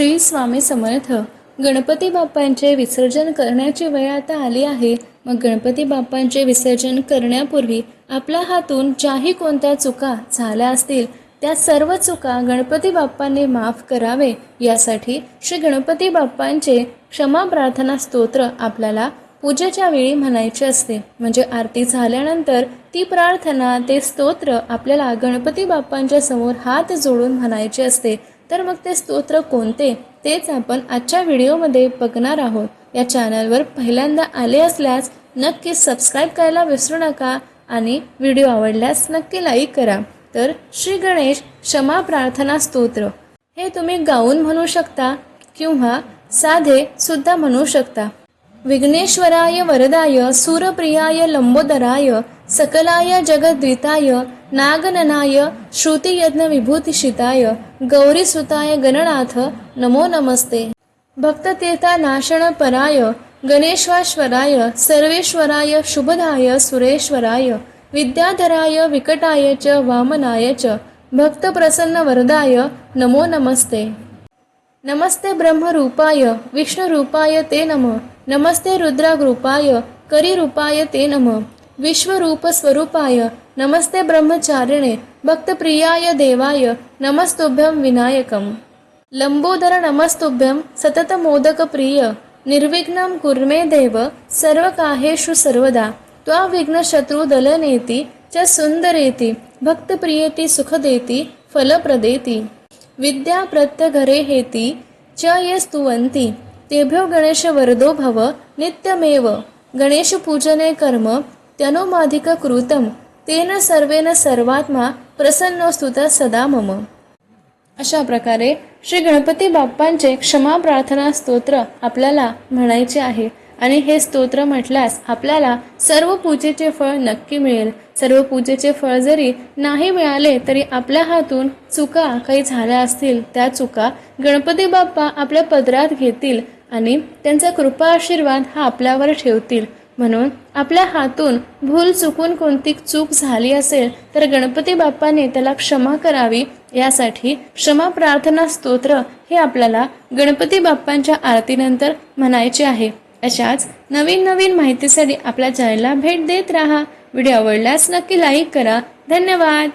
श्री स्वामी समर्थ. गणपती बाप्पांचे विसर्जन करण्याची वेळ आता आली आहे. मग गणपती बाप्पांचे विसर्जन करण्यापूर्वी आपल्या हातून ज्याही कोणत्या चुका झाल्या असतील त्या सर्व चुका गणपती बाप्पांनी माफ करावे. यासाठी श्री गणपती बाप्पांचे क्षमा प्रार्थना स्तोत्र आपल्याला पूजेच्या वेळी म्हणायचे असते. म्हणजे आरती झाल्यानंतर ती प्रार्थना ते स्तोत्र आपल्याला गणपती बाप्पांच्या समोर हात जोडून म्हणायचे असते. तर मग ते स्तोत्र कोणते? तेच आपण आजच्या व्हिडिओमध्ये बघणार आहोत. या चॅनलवर पहिल्यांदा आले असल्यास नक्की सबस्क्राईब करायला विसरू नका आणि व्हिडिओ आवडल्यास नक्की लाईक करा. तर श्री गणेश क्षमा प्रार्थना स्तोत्र. हे तुम्ही गाऊन म्हणू शकता किंवा साधे सुद्धा म्हणू शकता. विघ्नेश्वराय वरदाय सूरप्रियाय लंबोदराय सकलाय जगद्विताय नागननाय श्रुतियज्ञविभूतिषिताय गौरीसुताय गणनाथ नमो नमस्ते. भक्ततेता नाशण गणेश्वाश्वराय सर्वेश्वराय शुभदाय सुरेश्वराय विद्याधराय विकटाय च वामनाय च भक्तप्रसन्न वरदाय नमो नमस्ते. नमस्ते ब्रह्मरूपाय विष्णुरूपाय ते नम. नमस्ते रुद्राग्रूपाय करिरूपाय ते नम. विश्वरूपस्वरूपाय नमस्ते ब्रह्मचारिणे भक्तप्रियाय देवाय नमस्तुभ्यं विनायकम्. लंबोदर नमस्तुभ्यं सततमोदकप्रिय निर्विघ्नं कुर्मे देव सर्वकाहेषु सर्वदा. त्वा विघ्नशत्रुदलनेति च सुन्दरेति भक्तप्रियेति सुखदेति फलप्रदेति. विद्या प्रत्यघरे हेती च ये स्तुवन्ति तेभ्यो गणेशवरदो भव नित्यमेव। गणेशपूजने कर्म त्यनुमाधिककृतं तेन सर्वेन सर्वात्मा प्रसन्नोस्तुत सदा मम। अशा प्रकारे श्री गणपती बाप्पांचे क्षमा प्रार्थना स्तोत्र आपल्याला म्हणायचे आहे. आणि हे स्तोत्र म्हटल्यास आपल्याला सर्व पूजेचे फळ नक्की मिळेल. सर्व पूजेचे फळ जरी नाही मिळाले तरी आपल्या हातून चुका काही झाल्या असतील. त्या चुका गणपती बाप्पा आपल्या पदरात घेतील. आणि त्यांचा कृपा आशीर्वाद हा आपल्यावर ठेवतील. म्हणून आपल्या हातून भूल चुकून कोणती चूक झाली असेल तर गणपती बाप्पाने त्याला क्षमा करावी. यासाठी क्षमा प्रार्थना स्तोत्र हे आपल्याला गणपती बाप्पांच्या आरतीनंतर म्हणायचे आहे. अशाच नवीन नवीन माहितीसाठी आपल्या चॅनलला भेट देत राहा. व्हिडिओ आवडल्यास नक्की लाईक करा. धन्यवाद.